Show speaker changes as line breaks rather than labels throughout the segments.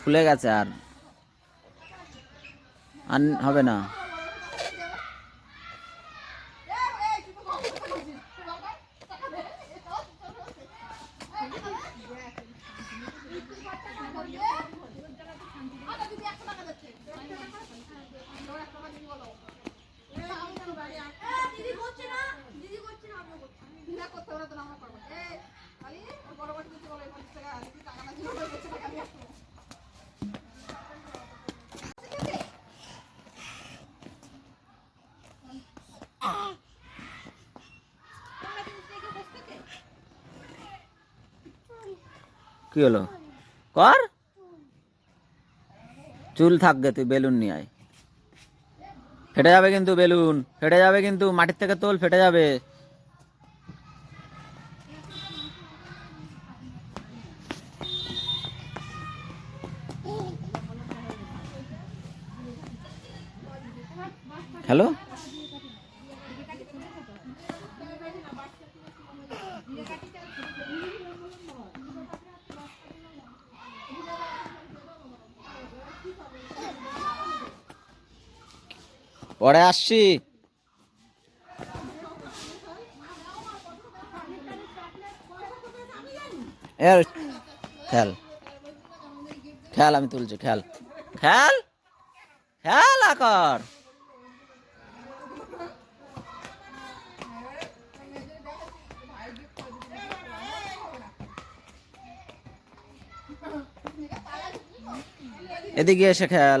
ফুলে গেছে আর। আর হবে না
দিদি করছে না দিদি করছে না আমিও করছি না করতে ওরা তো আমরা করব এই আলি বড় বড় কিছু বলে পঞ্চাশ টাকা দিদি টাকা না দিলে বলছে টাকা নিয়ে আসব
কি হলো? কর। চুল থাকবে তুই, বেলুন নিয়ে আয়। ফেটে যাবে কিন্তু বেলুন, ফেটে যাবে কিন্তু মাটির থেকে তোল, ফেটে যাবে। হ্যালো? পরে আসছি। খেল। খেল আমি তুলছি খেল। খেল? খেল আকর। এদিকে এসে খেল।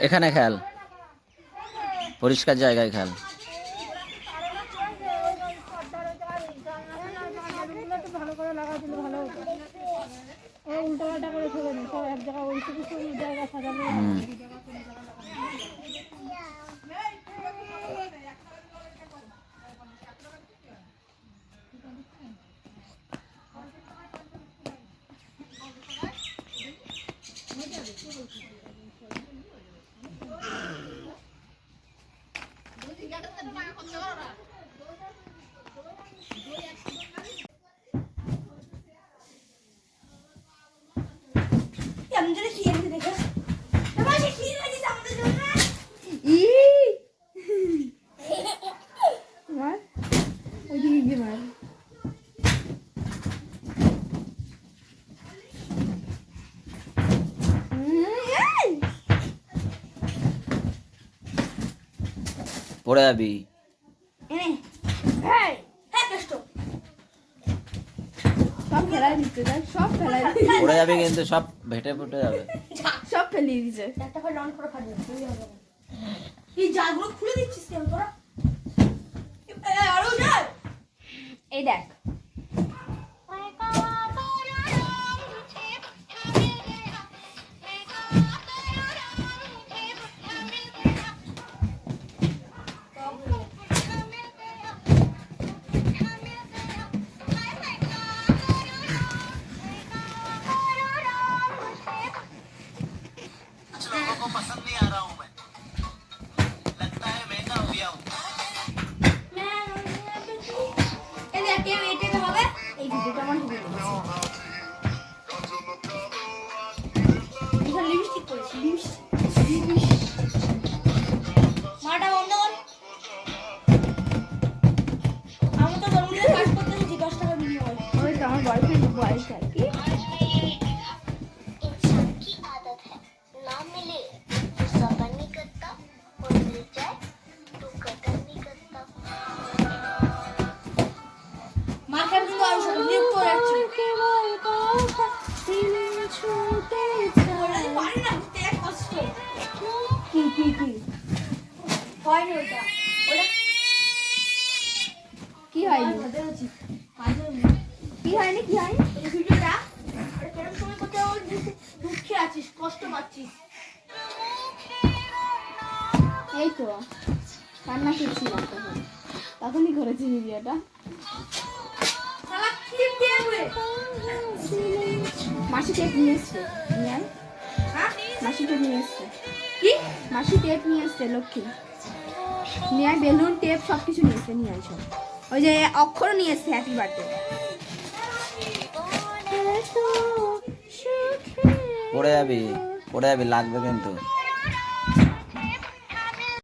এখানে খেল। পরিষ্কার জায়গায় খেল।
ভালো করে লাগা দিলে ভালো হতো ও উল্টো পাল্টা করে ফেলে নি সব এক জায়গায় ওইটুকু সব জায়গা সাজানো
হুম।
আমি যদি খেয়ে দেখে?
ফেলাই যাবি
পড়ে যাবি কিন্তু সব ভেটে ফুটে যাবে।
সব ফেলিয়ে দিছে
একটা করে লন করে ফাটবে এই জালগুলো খুলে দিচ্ছিস কেন তোরা? এ, আরও জাল
এই দেখ
নিয়োগ
করে যাচ্ছি কি হয়নি ওটা ওটা হয়নি কি হয়নি কি হয়নি ভিডিওটা কেরম সময় দুঃখে আছিস কষ্ট পাচ্ছিস এই তো, কান্না করছিলাম তখন তখনই করেছি ভিডিওটা মাসি টেপ নিয়ে এসছে। নিয়ে আয়। মাসি টেপ নিয়ে এসছে। কি? মাসি টেপ নিয়ে এসছে লক্ষ্মী। নিয়ে আয় বেলুন টেপ সব কিছু নিয়ে এসছে নিয়ে আয় সব। ওই যে অক্ষর নিয়ে এসছে হ্যাপি বার্থডে
পড়ে যাবি পড়ে যাবি লাগবে কিন্তু।